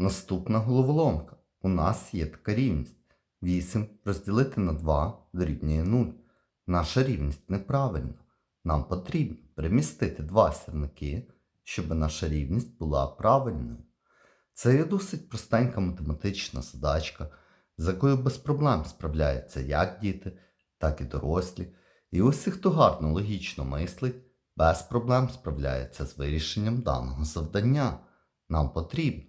Наступна головоломка. У нас є така рівність. 8 розділити на 2 дорівнює 0. Наша рівність неправильна. Нам потрібно перемістити два сірники, щоб наша рівність була правильною. Це є досить простенька математична задачка, з якою без проблем справляються як діти, так і дорослі. І усі, хто гарно логічно мислить, без проблем справляється з вирішенням даного завдання. Нам потрібно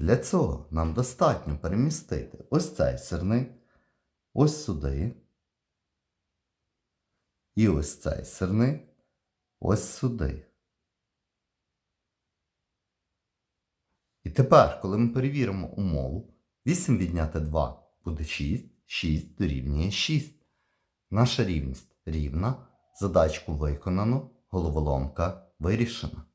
Для цього нам достатньо перемістити ось цей сирник, ось сюди, і ось цей сирник, ось сюди. І тепер, коли ми перевіримо умову, 8 відняти 2 буде 6, 6 дорівнює 6. Наша рівність рівна, задачку виконано, головоломка вирішена.